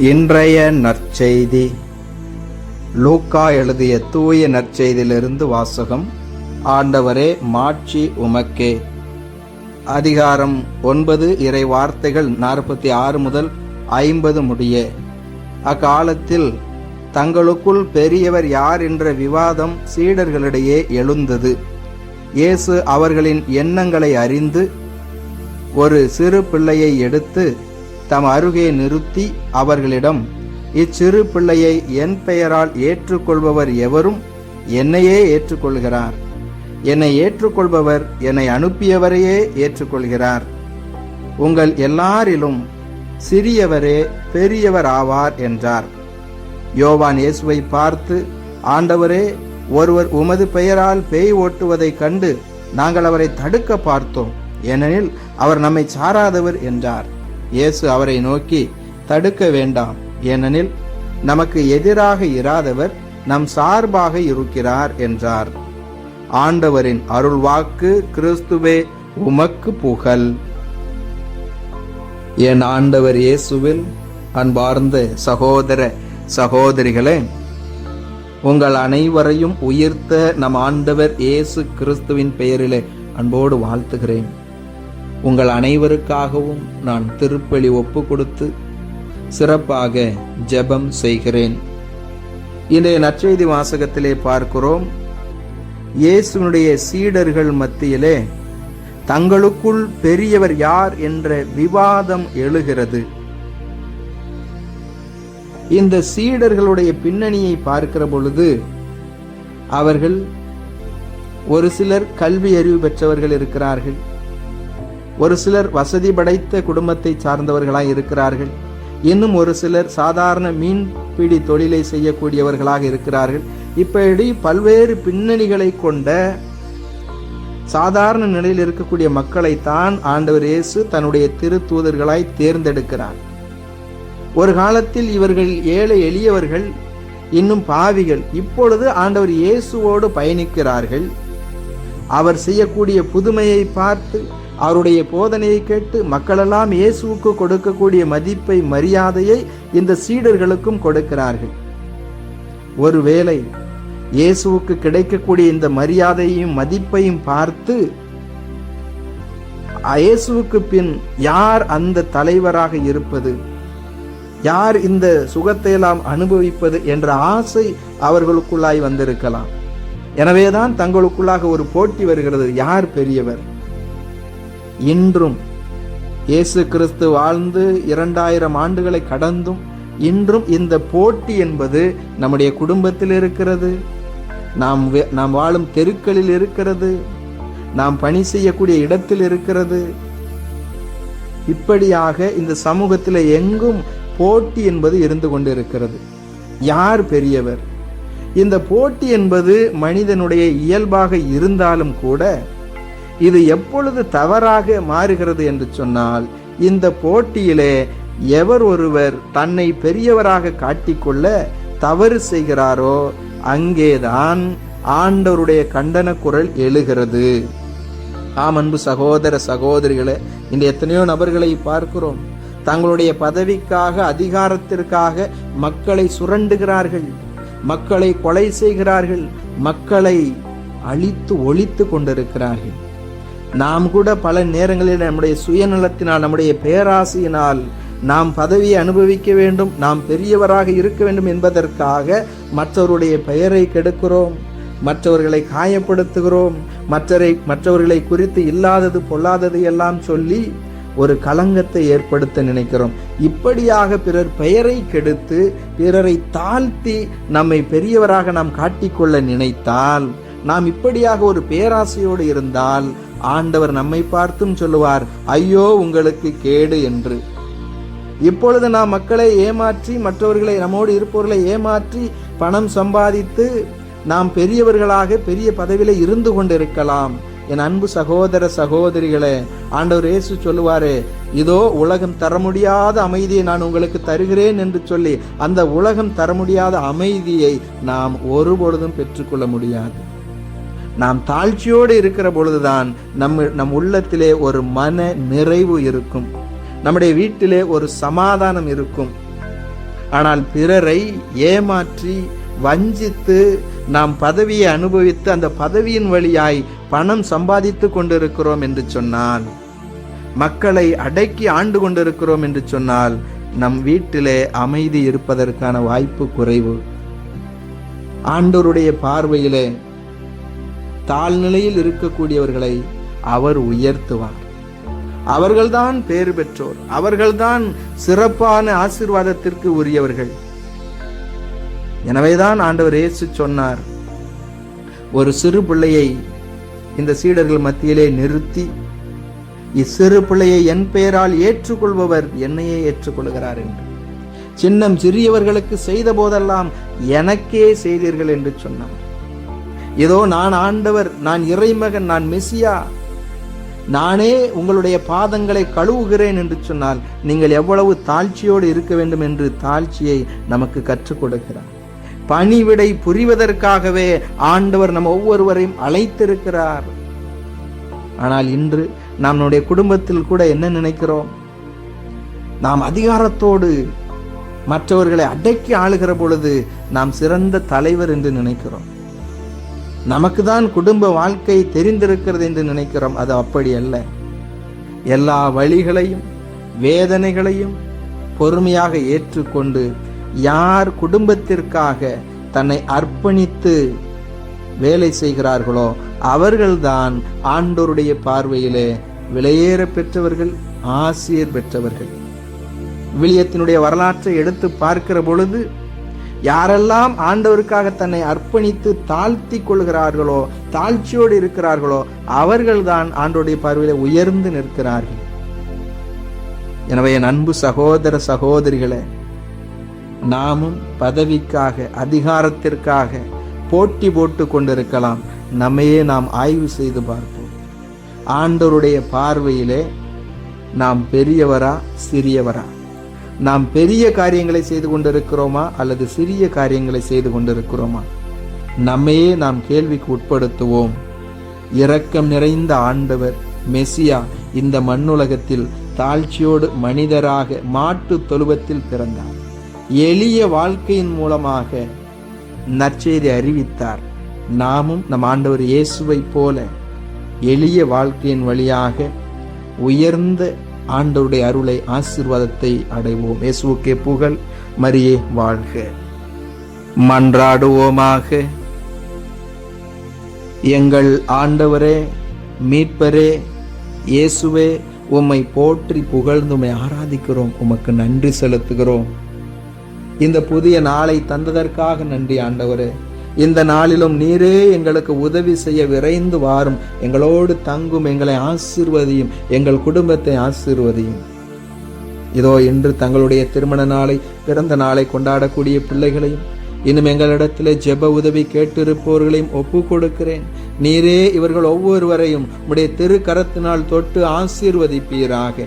இன்றைய நற்செய்தி. லூக்கா எழுதிய தூய நற்செய்தியிலிருந்து வாசகம். ஆண்டவரே மாட்சி உமக்கே. அதிகாரம் ஒன்பது இறை வார்த்தைகள் நாற்பத்தி ஆறு முதல் ஐம்பது முடிய. அக்காலத்தில் தங்களுக்குள் பெரியவர் யார் என்ற விவாதம் சீடர்களிடையே எழுந்தது. இயேசு அவர்களின் எண்ணங்களை அறிந்து ஒரு சிறு பிள்ளையை எடுத்து தம் அருகே நிறுத்தி அவர்களிடம் இச்சிறு பிள்ளையை என் பெயரால் ஏற்றுக்கொள்பவர் எவரும் என்னையே ஏற்றுக்கொள்கிறார். என்னை ஏற்றுக்கொள்பவர் என்னை அனுப்பியவரையே ஏற்றுக்கொள்கிறார். உங்கள் எல்லாரிலும் சிறியவரே பெரியவர் ஆவார் என்றார். யோவான் இயேசுவை பார்த்து ஆண்டவரே ஒருவர் உமது பெயரால் பேய் ஓட்டுவதைக் கண்டு நாங்கள் அவரை தடுக்க பார்த்தோம். ஏனெனில் அவர் நம்மை சாராதவர் என்றார். இயேசு அவரை நோக்கி தடுக்க வேண்டாம். ஏனெனில் நமக்கு எதிராக இராதவர் நம் சார்பாக இருக்கிறார் என்றார். ஆண்டவரின் அருள்வாக்கு கிறிஸ்துவே உமக்கு புகழ். என் ஆண்டவர் இயேசுவில் அன்பார்ந்த சகோதர சகோதரிகளே உங்கள் அனைவரையும் உயிர்த்த நம் ஆண்டவர் இயேசு கிறிஸ்துவின் பெயரிலே அன்போடு வாழ்த்துகிறேன். உங்கள் அனைவருக்காகவும் நான் திருப்பலி ஒப்பு கொடுத்து சிறப்பாக ஜெபம் செய்கிறேன். இன்றைய நற்செய்தி வாசகத்திலே பார்க்கிறோம். இயேசுனுடைய சீடர்கள் மத்தியிலே தங்களுக்குள் பெரியவர் யார் என்ற விவாதம் எழுகிறது. இந்த சீடர்களுடைய பின்னணியை பார்க்கிற பொழுது அவர்கள் ஒரு சிலர் கல்வி அறிவு பெற்றவர்கள் இருக்கிறார்கள். ஒரு சிலர் வசதி படைத்த குடும்பத்தை சார்ந்தவர்களாய் இருக்கிறார்கள். இன்னும் ஒரு சிலர் சாதாரண மீன்பிடி தொழிலை செய்யக்கூடியவர்களாக இருக்கிறார்கள். இப்படி பல்வேறு பின்னணிகளை கொண்ட சாதாரண நிலையில் இருக்கக்கூடிய மக்களைத்தான் ஆண்டவர் இயேசு தன்னுடைய திருத்தூதர்களாய் தேர்ந்தெடுக்கிறார். ஒரு காலத்தில் இவர்கள் ஏழை எளியவர்கள் இன்னும் பாவிகள். இப்பொழுது ஆண்டவர் இயேசுவோடு பயணிக்கிறார்கள். அவர் செய்யக்கூடிய புதுமையை பார்த்து அவருடைய போதனையை கேட்டு மக்களெல்லாம் இயேசுவுக்கு கொடுக்கக்கூடிய மதிப்பை மரியாதையை இந்த சீடர்களுக்கும் கொடுக்கிறார்கள். ஒருவேளை இயேசுவுக்கு கிடைக்கக்கூடிய இந்த மரியாதையும் மதிப்பையும் பார்த்து இயேசுவுக்கு பின் யார் அந்த தலைவராக இருப்பது? யார் இந்த சுகத்தை எல்லாம் அனுபவிப்பது என்ற ஆசை அவர்களுக்குள்ளாய் வந்திருக்கலாம். எனவேதான் தங்களுக்குள்ளாக ஒரு போட்டி வருகிறது. யார் பெரியவர்? இன்றும் இயேசு கிறிஸ்து வாழ்ந்து இரண்டாயிரம் ஆண்டுகளை கடந்தும் இன்றும் இந்த போட்டி என்பது நம்முடைய குடும்பத்தில் இருக்கிறது. நாம் நாம் வாழும் தெருக்களில் இருக்கிறது. நாம் பணி செய்யக்கூடிய இடத்தில் இருக்கிறது. இப்படியாக இந்த சமூகத்தில் எங்கும் போட்டி என்பது இருந்து கொண்டிருக்கிறது. யார் பெரியவர்? இந்த போட்டி என்பது மனிதனுடைய இயல்பாக இருந்தாலும் கூட இது எப்பொழுது தவறாக மாறுகிறது என்று சொன்னால் இந்த போட்டியிலே எவர் ஒருவர் தன்னை பெரியவராக காட்டிக்கொள்ள தவறு செய்கிறாரோ அங்கேதான் ஆண்டவருடைய கண்டன குரல் எழுகிறது. ஆம் அன்பு சகோதர சகோதரிகளை இந்த எத்தனையோ நபர்களை பார்க்கிறோம். தங்களுடைய பதவிக்காக அதிகாரத்திற்காக மக்களை சுரண்டுகிறார்கள். மக்களை கொலை செய்கிறார்கள். மக்களை அழித்து ஒழித்து கொண்டிருக்கிறார்கள். நாம் கூட பல நேரங்களில் நம்முடைய சுயநலத்தினால் நம்முடைய பேராசையினால் நாம் பதவியை அனுபவிக்க வேண்டும் நாம் பெரியவராக இருக்க வேண்டும் என்பதற்காக மற்றவருடைய பெயரை கெடுக்கிறோம் மற்றவர்களை காயப்படுத்துகிறோம் மற்றரை மற்றவர்களை குறித்து இல்லாதது பொல்லாதது எல்லாம் சொல்லி ஒரு களங்கத்தை ஏற்படுத்த நினைக்கிறோம். இப்படியாக பிறர் பெயரை கெடுத்து பிறரை தாழ்த்தி நம்மை பெரியவராக நாம் காட்டிக்கொள்ள நினைத்தால் நாம் இப்படியாக ஒரு பேராசையோடு இருந்தால் ஆண்டவர் நம்மை பார்த்தும் சொல்லுவார் ஐயோ உங்களுக்கு கேடு என்று. இப்பொழுது நாம் மக்களை ஏமாற்றி மற்றவர்களை நம்மோடு இருப்பவர்களை ஏமாற்றி பணம் சம்பாதித்து நாம் பெரியவர்களாக பெரிய பதவியில் இருந்து கொண்டிருக்கலாம். என் அன்பு சகோதர சகோதரிகளே ஆண்டவர் இயேசு சொல்லுவாரே இதோ உலகம் தர முடியாத அமைதியை நான் உங்களுக்கு தருகிறேன் என்று சொல்லி அந்த உலகம் தர முடியாத அமைதியை நாம் ஒருபொழுதும் பெற்றுக்கொள்ள முடியாது. நாம் தாழ்ச்சியோடு இருக்கிற பொழுதுதான் நம்ம நம் உள்ளத்திலே ஒரு மன நிறைவு இருக்கும். நம்முடைய வீட்டிலே ஒரு சமாதானம் இருக்கும். ஆனால் பிறரை ஏமாற்றி வஞ்சித்து நாம் பதவியை அனுபவித்து அந்த பதவியின் வழியாய் பணம் சம்பாதித்து கொண்டிருக்கிறோம் என்று சொன்னால் மக்களை அடக்கி ஆண்டு கொண்டிருக்கிறோம் என்று சொன்னால் நம் வீட்டிலே அமைதி இருப்பதற்கான வாய்ப்பு குறைவு. ஆண்டோருடைய பார்வையிலே தாழ்நிலையில் இருக்கக்கூடியவர்களை அவர் உயர்த்துவார். அவர்கள்தான் பேறு பெற்றோர். அவர்கள்தான் சிறப்பான ஆசீர்வாதத்திற்கு உரியவர்கள். எனவேதான் ஆண்டவர் இயேசு சொன்னார் ஒரு சிறு பிள்ளையை இந்த சீடர்கள் மத்தியிலே நிறுத்தி இச்சிறு பிள்ளையை என் பெயரால் ஏற்றுக்கொள்பவர் என்னையே ஏற்றுக்கொள்கிறார் என்று. சின்னம் சிறியவர்களுக்கு செய்த போதெல்லாம் எனக்கே செய்தீர்கள் என்று சொன்னார் ஏதோ நான் ஆண்டவர் நான் இறைமகன் நான் மெசியா. நானே உங்களுடைய பாதங்களை கழுவுகிறேன் என்று சொன்னால் நீங்கள் எவ்வளவு தாழ்ச்சியோடு இருக்க வேண்டும் என்று தாழ்ச்சியை நமக்கு கற்றுக் கொடுக்கிறார். பணிவிடை புரிவதற்காகவே ஆண்டவர் நம்ம ஒவ்வொருவரையும் அழைத்திருக்கிறார். ஆனால் இன்று நம்முடைய குடும்பத்தில் கூட என்ன நினைக்கிறோம்? நாம் அதிகாரத்தோடு மற்றவர்களை அடக்கி ஆளுகிற பொழுது நாம் சிறந்த தலைவர் என்று நினைக்கிறோம். நமக்கு தான் குடும்ப வாழ்க்கை தெரிந்திருக்கிறது என்று நினைக்கிறோம். அது அப்படி அல்ல. எல்லா வழிகளையும் வேதனைகளையும் பொறுமையாக ஏற்றுக்கொண்டு யார் குடும்பத்திற்காக தன்னை அர்ப்பணித்து வேலை செய்கிறார்களோ அவர்கள்தான் ஆண்டோருடைய பார்வையிலே விலையேற பெற்றவர்கள் ஆசிரியர் பெற்றவர்கள். விழியத்தினுடைய வரலாற்றை எடுத்து பார்க்கிற பொழுது யாரெல்லாம் ஆண்டவருக்காக தன்னை அர்ப்பணித்து தாழ்த்தி கொள்கிறார்களோ தாழ்ச்சியோடு இருக்கிறார்களோ அவர்கள்தான் ஆண்டோடைய பார்வையில உயர்ந்து நிற்கிறார்கள். எனவே என் அன்பு சகோதர சகோதரிகளே நாமும் பதவிக்காக அதிகாரத்திற்காக போட்டி போட்டு கொண்டிருக்கலாம். நம்மையே நாம் ஆய்வு செய்து பார்ப்போம். ஆண்டவருடைய பார்வையிலே நாம் பெரியவரா சிறியவரா? நாம் பெரிய காரியங்களை செய்து கொண்டிருக்கிறோமா அல்லது சிறிய காரியங்களை செய்து கொண்டிருக்கிறோமா? நம்மையே நாம் கேள்விக்கு உட்படுத்துவோம். இரக்கம் நிறைந்த ஆண்டவர் மெசியா இந்த மண்ணுலகத்தில் தாழ்ச்சியோடு மனிதராக மாட்டு தொழுவத்தில் பிறந்தார். எளிய வாழ்க்கையின் மூலமாக நற்செய்தி அறிவித்தார். நாமும் நம் ஆண்டவர் இயேசுவை போல எளிய வாழ்க்கையின் வழியாக உயர்ந்த ஆண்டவருடைய அருளை ஆசீர்வாதத்தை அடைவோம். இயேசுக்கே புகழ். மரியே வாழ்க. மன்றாடுவோமாக. எங்கள் ஆண்டவரே மீட்பரே இயேசுவே உம்மை போற்றி புகழ்ந்து உம்மை ஆராதிக்கிறோம். உமக்கு நன்றி செலுத்துகிறோம். இந்த புதிய நாளை தந்ததற்காக நன்றி ஆண்டவரே. இந்த நாளிலும் நீரே எங்களுக்கு உதவி செய்ய விரைந்து வாரும். எங்களோடு தங்கும் எங்களை ஆசிர்வதியும் எங்கள் குடும்பத்தை ஆசிர்வதியும். இதோ இன்று தங்களுடைய திருமண நாளை பிறந்த நாளை கொண்டாடக்கூடிய பிள்ளைகளையும் இன்னும் எங்களிடத்திலே ஜெப உதவி கேட்டிருப்பவர்களையும் ஒப்பு கொடுக்கிறேன். நீரே இவர்கள் ஒவ்வொருவரையும் உடைய திருக்கரத்தினால் தொட்டு ஆசீர்வதிப்பீராக.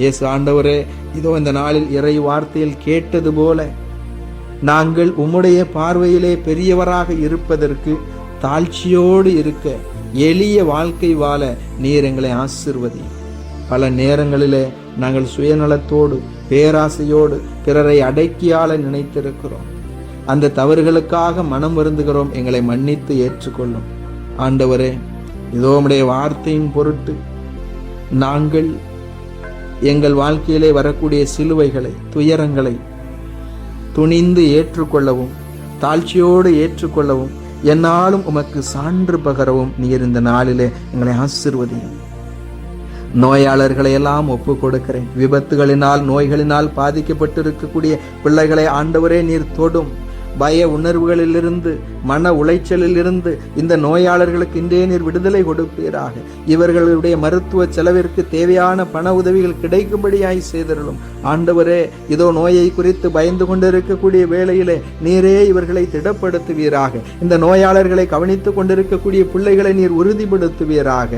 இயேசு ஆண்டவரே இதோ இந்த நாளில் இறை வார்த்தையில் கேட்டது போல நாங்கள் உம்முடைய பார்வையிலே பெரியவராக இருப்பதற்கு தாழ்ச்சியோடு இருக்க எளிய வாழ்க்கை வாழ நீர் எங்களை ஆசிர்வதி. பல நேரங்களிலே நாங்கள் சுயநலத்தோடு பேராசையோடு பிறரை அடக்கியாள நினைத்திருக்கிறோம். அந்த தவறுகளுக்காக மனம் வருந்துகிறோம் எங்களை மன்னித்து ஏற்றுக்கொள்ளும். ஆண்டவரே இதோ உடைய வார்த்தையின் பொருட்டு நாங்கள் எங்கள் வாழ்க்கையிலே வரக்கூடிய சிலுவைகளை துயரங்களை துணிந்து ஏற்றுக்கொள்ளவும் தாழ்ச்சியோடு ஏற்றுக்கொள்ளவும் என்னாலும் உமக்கு சான்று பகரவும் நீர் இந்த நாளிலே எங்களை ஆசிர்வதியும். நோயாளர்களை எல்லாம் ஒப்பு கொடுக்கிறேன் விபத்துகளினால் நோய்களினால் பாதிக்கப்பட்டிருக்கக்கூடிய பிள்ளைகளை ஆண்டவரே நீர் தொடும். பய உணர்வுகளிலிருந்து மன உளைச்சலிலிருந்து இந்த நோயாளர்களுக்கு இன்றைய நீர் விடுதலை கொடுப்பீராக. இவர்களுடைய மருத்துவ செலவிற்கு தேவையான பண உதவிகள் கிடைக்கும்படியாய் செய்தருளும். ஆண்டவரே இதோ நோயை குறித்து பயந்து கொண்டிருக்கக்கூடிய வேளையிலே நீரே இவர்களை திடப்படுத்துவீராக. இந்த நோயாளர்களை கவனித்துக் கொண்டிருக்கக்கூடிய பிள்ளைகளை நீர் உறுதிப்படுத்துவீராக.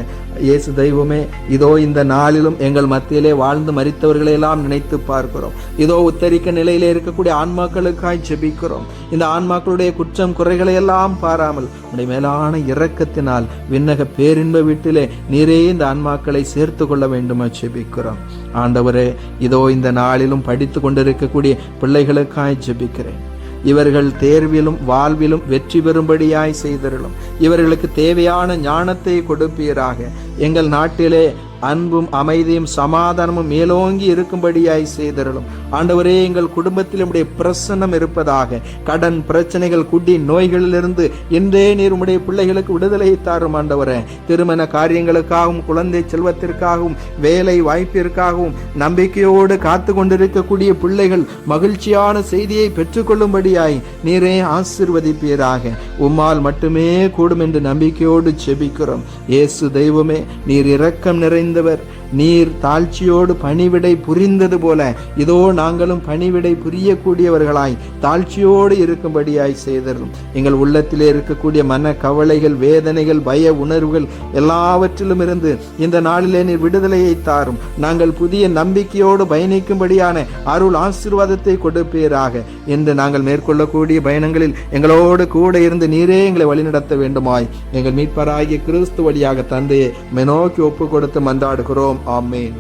இயேசு தெய்வமே இதோ இந்த நாளிலும் எங்கள் மத்தியிலே வாழ்ந்து மரித்தவர்களை எல்லாம் நினைத்து பார்க்கிறோம். இதோ உத்தரிக்க நிலையிலே இருக்கக்கூடிய ஆன்மாக்களுக்காய் ஜெபிக்கிறோம். இந்த ஆன்மாக்களுடைய குற்றம் குறைகளை எல்லாம் பாராமல் உடைய மேலான இரக்கத்தினால் விண்ணக பேரின்ப வீட்டிலே நீரே இந்த ஆன்மாக்களை சேர்த்து கொள்ள வேண்டுமா ஜெபிக்கிறோம். ஆண்டவரே இதோ இந்த நாளிலும் படித்து கொண்டிருக்கக்கூடிய பிள்ளைகளுக்காய் ஜெபிக்கிறேன். இவர்கள் தேர்விலும் வாழ்விலும் வெற்றி பெறும்படியாய் செய்தருளும். இவர்களுக்கு தேவையான ஞானத்தை கொடுப்பீராக. எங்கள் நாட்டிலே அன்பும் அமைதியும் சமாதானமும் மேலோங்கி இருக்கும்படியாய் செய்தருளும். ஆண்டவரே எங்கள் குடும்பத்தில் உடைய பிரசன்னம் இருப்பதாக கடன் பிரச்சனைகள் குடி நோய்களிலிருந்து என்றே நீர் உடைய பிள்ளைகளுக்கு விடுதலையை தாரும் ஆண்டவரே. திருமண காரியங்களுக்காகவும் குழந்தை செல்வத்திற்காகவும் வேலை வாய்ப்பிற்காகவும் நம்பிக்கையோடு காத்து கொண்டிருக்கக்கூடிய பிள்ளைகள் மகிழ்ச்சியான செய்தியை பெற்றுக்கொள்ளும்படியாய் நீரே ஆசிர்வதிப்பீராக. உம்மால் மட்டுமே கூடும் என்று நம்பிக்கையோடு செபிக்கிறோம். இயேசு தெய்வமே நீர் இரக்கம் இருந்தவர். நீர் தாழ்ச்சியோடு பணிவிடை புரிந்தது போல இதோ நாங்களும் பணிவிடை புரியக்கூடியவர்களாய் தாழ்ச்சியோடு இருக்கும்படியாய் செய்தரும். எங்கள் உள்ளத்திலே இருக்கக்கூடிய மன கவலைகள் வேதனைகள் பய உணர்வுகள் எல்லாவற்றிலும் இருந்து இந்த நாளிலே நீர் விடுதலையை தாரும். நாங்கள் புதிய நம்பிக்கையோடு பயணிக்கும்படியான அருள் ஆசீர்வாதத்தை கொடுப்பீராக. என்று நாங்கள் மேற்கொள்ளக்கூடிய பயணங்களில் எங்களோடு கூட இருந்து நீரே எங்களை வழிநடத்த வேண்டுமாய். எங்கள் மீட்பராகிய கிறிஸ்து வழியாக தந்தையை மெனோக்கி ஒப்பு கொடுத்து மன்றாடுகிறோம். ஆமேன்